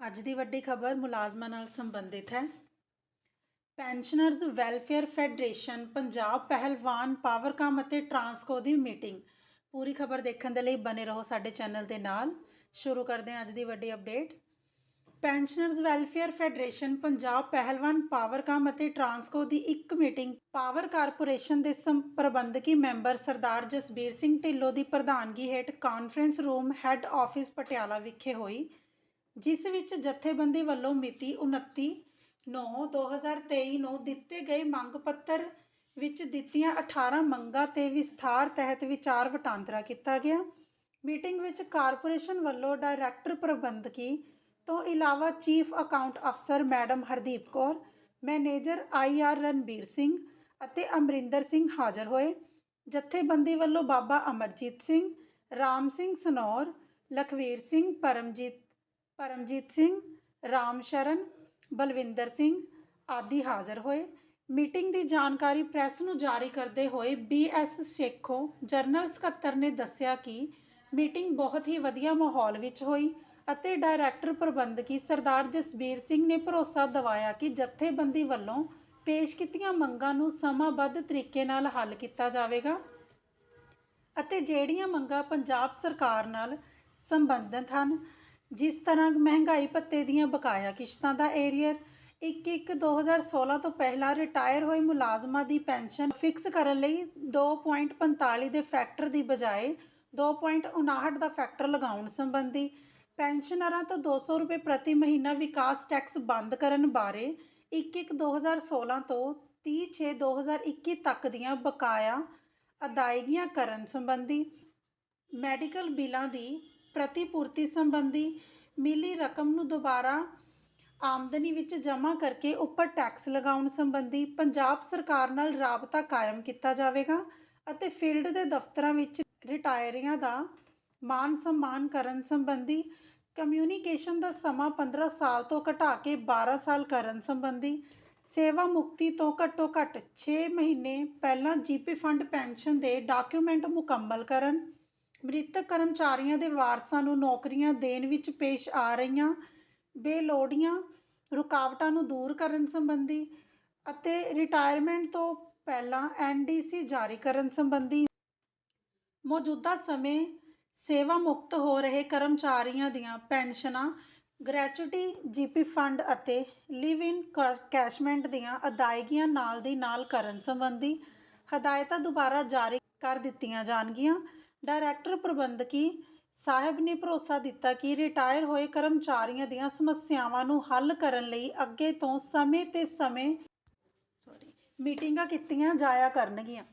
ਅੱਜ ਦੀ ਵੱਡੀ ਖਬਰ ਮੁਲਾਜ਼ਮਾਂ ਨਾਲ ਸੰਬੰਧਿਤ ਹੈ। ਪੈਨਸ਼ਨਰਜ਼ ਵੈਲਫੇਅਰ ਫੈਡਰੇਸ਼ਨ ਪੰਜਾਬ ਪਹਿਲਵਾਨ ਪਾਵਰਕਾਮ ਅਤੇ ਟਰਾਂਸਕੋ ਦੀ ਮੀਟਿੰਗ ਪੂਰੀ ਖਬਰ ਦੇਖਣ ਦੇ ਲਈ ਬਨੇ ਰਹੋ ਸਾਡੇ ਚੈਨਲ ਦੇ ਨਾਲ। ਸ਼ੁਰੂ ਕਰਦੇ ਹਾਂ ਅੱਜ ਦੀ ਵੱਡੀ update pensioners welfare federation Punjab ਪਹਿਲਵਾਨ ਪਾਵਰਕਾਮ ਅਤੇ ਟਰਾਂਸਕੋ ਦੀ ਇੱਕ ਮੀਟਿੰਗ ਪਾਵਰ ਕਾਰਪੋਰੇਸ਼ਨ ਦੇ ਸੰ, ਪ੍ਰਬੰਧਕੀ ਮੈਂਬਰ ਸਰਦਾਰ ਜਸਬੀਰ ਸਿੰਘ ਢਿੱਲੋਂ ਦੀ ਪ੍ਰਧਾਨਗੀ ਹੇਠ conference room head office Patiala ਵਿਖੇ ਹੋਈ। ਜਿਸ ਵਿੱਚ ਜਥੇਬੰਦੀ ਵੱਲੋਂ ਮਿਤੀ 29 9 2023 ਨੂੰ ਦਿੱਤੇ ਗਏ ਮੰਗ ਪੱਤਰ ਵਿੱਚ ਦਿੱਤੀਆਂ 18 ਮੰਗਾਂ ਤੇ ਵਿਸਥਾਰ ਤਹਿਤ ਵਿਚਾਰ ਵਟਾਂਦਰਾ ਕੀਤਾ ਗਿਆ। ਮੀਟਿੰਗ ਵਿੱਚ ਕਾਰਪੋਰੇਸ਼ਨ ਵੱਲੋਂ ਡਾਇਰੈਕਟਰ ਪ੍ਰਬੰਧਕੀ ਤੋਂ ਇਲਾਵਾ ਚੀਫ ਅਕਾਊਂਟ ਅਫਸਰ madam Hardeep Kaur, manager IR Ranbir Singh ਅਤੇ ਅਮਰਿੰਦਰ ਸਿੰਘ ਹਾਜ਼ਰ ਹੋਏ। ਜਥੇਬੰਦੀ ਵੱਲੋਂ ਬਾਬਾ ਅਮਰਜੀਤ ਸਿੰਘ, ਰਾਮ ਸਿੰਘ ਸਨੌਰ, ਲਖਵੀਰ ਸਿੰਘ, ਪਰਮਜੀਤ ਪਰਮਜੀਤ ਸਿੰਘ, ਰਾਮ ਸ਼ਰਨ, ਬਲਵਿੰਦਰ ਸਿੰਘ ਆਦਿ ਹਾਜ਼ਰ ਹੋਏ। ਮੀਟਿੰਗ ਦੀ ਜਾਣਕਾਰੀ ਪ੍ਰੈਸ ਨੂੰ ਜਾਰੀ ਕਰਦੇ ਹੋਏ ਬੀਐਸ ਸੇਖੋ ਜਨਰਲ ਸਕੱਤਰ ਨੇ ਦੱਸਿਆ ਕਿ ਮੀਟਿੰਗ ਬਹੁਤ ਹੀ ਵਧੀਆ ਮਾਹੌਲ ਵਿੱਚ ਹੋਈ ਅਤੇ ਡਾਇਰੈਕਟਰ ਪ੍ਰਬੰਧਕੀ ਸਰਦਾਰ ਜਸਬੀਰ ਸਿੰਘ ਨੇ ਭਰੋਸਾ ਦਿਵਾਇਆ ਕਿ ਜਥੇਬੰਦੀ ਵੱਲੋਂ ਪੇਸ਼ ਕੀਤੀਆਂ ਮੰਗਾਂ ਨੂੰ ਸਮਾਬੱਧ ਤਰੀਕੇ ਨਾਲ ਹੱਲ ਕੀਤਾ ਜਾਵੇਗਾ ਅਤੇ ਜਿਹੜੀਆਂ ਮੰਗਾਂ ਪੰਜਾਬ ਸਰਕਾਰ ਨਾਲ ਸੰਬੰਧਿਤ ਹਨ ਜਿਸ ਤਰ੍ਹਾਂ ਮਹਿੰਗਾਈ ਭੱਤੇ ਦੀਆਂ ਬਕਾਇਆ ਕਿਸ਼ਤਾਂ ਦਾ ਏਰੀਅਰ 1/1/2016 ਤੋਂ ਪਹਿਲਾਂ ਰਿਟਾਇਰ ਹੋਏ ਮੁਲਾਜ਼ਮਾਂ ਦੀ ਪੈਨਸ਼ਨ ਫਿਕਸ ਕਰਨ ਲਈ 2.45 ਦੇ ਫੈਕਟਰ ਦੀ ਬਜਾਏ 2.59 ਦਾ ਫੈਕਟਰ ਲਗਾਉਣ ਸੰਬੰਧੀ ਪੈਨਸ਼ਨਰਾਂ ਤੋਂ 200 ਰੁਪਏ ਪ੍ਰਤੀ ਮਹੀਨਾ ਵਿਕਾਸ ਟੈਕਸ ਬੰਦ ਕਰਨ ਬਾਰੇ 1/1/2016 ਤੋਂ 30/6/2021 ਤੱਕ ਦੀਆਂ ਬਕਾਇਆ ਅਦਾਇਗੀਆਂ ਕਰਨ ਸੰਬੰਧੀ ਮੈਡੀਕਲ ਬਿੱਲਾਂ ਦੀ ਪ੍ਰਤੀਪੂਰਤੀ ਸੰਬੰਧੀ ਮਿਲੀ ਰਕਮ ਨੂੰ ਦੁਬਾਰਾ ਆਮਦਨੀ ਵਿੱਚ ਜਮ੍ਹਾਂ ਕਰਕੇ ਉੱਪਰ ਟੈਕਸ ਲਗਾਉਣ ਸੰਬੰਧੀ ਪੰਜਾਬ ਸਰਕਾਰ ਨਾਲ ਰਾਬਤਾ ਕਾਇਮ ਕੀਤਾ ਜਾਵੇਗਾ ਅਤੇ ਫੀਲਡ ਦੇ ਦਫ਼ਤਰਾਂ ਵਿੱਚ ਰਿਟਾਇਰੀਆਂ ਦਾ ਮਾਨ ਸਨਮਾਨ ਕਰਨ ਸੰਬੰਧੀ ਕਮਿਊਨੀਕੇਸ਼ਨ ਦਾ ਸਮਾਂ 15 ਸਾਲ ਤੋਂ ਘਟਾ ਕੇ 12 ਸਾਲ ਕਰਨ ਸੰਬੰਧੀ ਸੇਵਾ ਮੁਕਤੀ ਤੋਂ ਘੱਟੋ ਘੱਟ 6 ਮਹੀਨੇ ਪਹਿਲਾਂ ਜੀਪੀ ਫੰਡ ਪੈਨਸ਼ਨ ਦੇ ਡਾਕੂਮੈਂਟ ਮੁਕੰਮਲ ਕਰਨ ਮ੍ਰਿਤਕ ਕਰਮਚਾਰੀਆਂ ਦੇ ਵਾਰਸਾਂ ਨੂੰ ਨੌਕਰੀਆਂ ਦੇਣ ਵਿੱਚ ਪੇਸ਼ ਆ ਰਹੀਆਂ ਬੇਲੋੜੀਆਂ ਰੁਕਾਵਟਾਂ ਨੂੰ ਦੂਰ ਕਰਨ ਸੰਬੰਧੀ ਅਤੇ ਰਿਟਾਇਰਮੈਂਟ ਤੋਂ ਪਹਿਲਾਂ ਐਨਡੀਸੀ ਜਾਰੀ ਕਰਨ ਸੰਬੰਧੀ ਮੌਜੂਦਾ ਸਮੇਂ ਸੇਵਾ ਮੁਕਤ ਹੋ ਰਹੇ ਕਰਮਚਾਰੀਆਂ ਦੀਆਂ ਪੈਨਸ਼ਨਾਂ ਗ੍ਰੈਚੁਇਟੀ ਜੀਪੀ ਫੰਡ ਅਤੇ ਲਿਵ ਇਨ ਕੈਸ਼ਮੈਂਟ ਦੀਆਂ ਅਦਾਇਗੀਆਂ ਨਾਲ ਦੀ ਨਾਲ ਕਰਨ ਸੰਬੰਧੀ ਹਦਾਇਤਾਂ ਦੁਬਾਰਾ ਜਾਰੀ ਕਰ ਦਿੱਤੀਆਂ ਜਾਣਗੀਆਂ। ਡਾਇਰੈਕਟਰ ਪ੍ਰਬੰਧਕੀ ਸਾਹਿਬ ਨੇ ਭਰੋਸਾ ਦਿੱਤਾ ਕਿ ਰਿਟਾਇਰ ਹੋਏ ਕਰਮਚਾਰੀਆਂ ਦੀਆਂ ਸਮੱਸਿਆਵਾਂ ਨੂੰ ਹੱਲ ਕਰਨ ਲਈ ਅੱਗੇ ਤੋਂ ਸਮੇਂ ਤੇ ਸਮੇਂ ਸੌਰੀ ਮੀਟਿੰਗਾਂ ਕੀਤੀਆਂ ਜਾਇਆ ਕਰਨਗੀਆਂ।